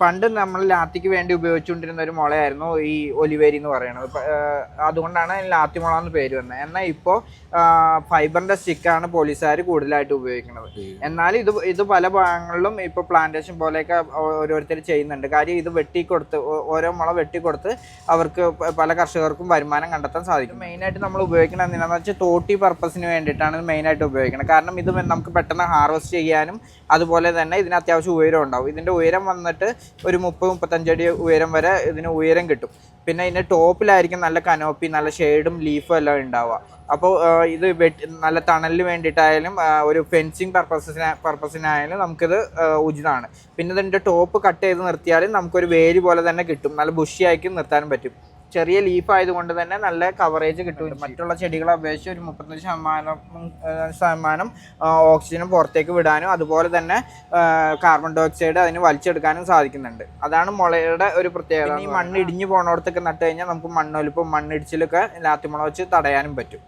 പണ്ട് നമ്മൾ ലാത്തിക്ക് വേണ്ടി ഉപയോഗിച്ചുകൊണ്ടിരുന്ന ഒരു മുളയായിരുന്നു ഈ ഒലിവേരി എന്ന് പറയുന്നത്. അതുകൊണ്ടാണ് ലാത്തി മുള എന്ന് പേര് വന്നത്. എന്നാൽ ഇപ്പോൾ ഫൈബറിന്റെ സ്റ്റിക്കാണ് പോലീസുകാർ കൂടുതലായിട്ട് ഉപയോഗിക്കുന്നത്. എന്നാൽ ഇത് ഇത് പല ഭാഗങ്ങളിലും ഇപ്പോൾ പ്ലാന്റേഷൻ പോലെയൊക്കെ ഓരോരുത്തർ ചെയ്യുന്നുണ്ട്. കാര്യം ഇത് വെട്ടി കൊടുത്ത് ഓരോ മുള വെട്ടിക്കൊടുത്ത് അവർക്ക് പല കർഷകർക്കും വരുമാനം കണ്ടെത്താൻ സാധിക്കും. മെയിനായിട്ട് നമ്മൾ ഉപയോഗിക്കുന്നത് എന്തിനാന്ന് വെച്ചാൽ തോട്ടി പർപ്പസിന് വേണ്ടിയിട്ടാണ് ഇത് മെയിനായിട്ട് ഉപയോഗിക്കുന്നത്. കാരണം ഇത് നമുക്ക് പെട്ടെന്ന് ഹാർവെസ്റ്റ് ചെയ്യാനും അതുപോലെ തന്നെ ഇതിന് അത്യാവശ്യം ഉയരം ഉണ്ടാവും. ഇതിന്റെ ഉയരം വന്നിട്ട് ഒരു മുപ്പത് മുപ്പത്തഞ്ചടി ഉയരം വരെ ഇതിന് ഉയരം കിട്ടും. പിന്നെ ഇതിന്റെ ടോപ്പിലായിരിക്കും നല്ല കനോപ്പി നല്ല ഷെയ്ഡും ലീഫും എല്ലാം ഉണ്ടാവുക. അപ്പോൾ ഇത് നല്ല തണലിന് വേണ്ടിയിട്ടായാലും ഒരു ഫെൻസിങ് പർപ്പസിന് പർപ്പസിനായാലും നമുക്കിത് ഉചിതമാണ്. പിന്നെ ഇതിന്റെ ടോപ്പ് കട്ട് ചെയ്ത് നിർത്തിയാലും നമുക്കൊരു വേര് പോലെ തന്നെ കിട്ടും. നല്ല ബുഷിയാക്കി നിർത്താനും പറ്റും. ചെറിയ ലീഫ് ആയതുകൊണ്ട് തന്നെ നല്ല കവറേജ് കിട്ടും മറ്റുള്ള ചെടികളെ അപേക്ഷിച്ച് ഒരു മുപ്പത്തഞ്ച് ശതമാനം ശതമാനം ഓക്സിജൻ പുറത്തേക്ക് വിടാനും അതുപോലെ തന്നെ കാർബൺ ഡൈ ഓക്സൈഡ് അതിന് വലിച്ചെടുക്കാനും സാധിക്കുന്നുണ്ട്. അതാണ് മുളയുടെ ഒരു പ്രത്യേകത ഈ മണ്ണ് ഇടിഞ്ഞു പോണോടത്തൊക്കെ നട്ട് കഴിഞ്ഞാൽ നമുക്ക് മണ്ണൊലിപ്പും മണ്ണിടിച്ചിലൊക്കെ ലാത്തിമുള വെച്ച് തടയാനും പറ്റും.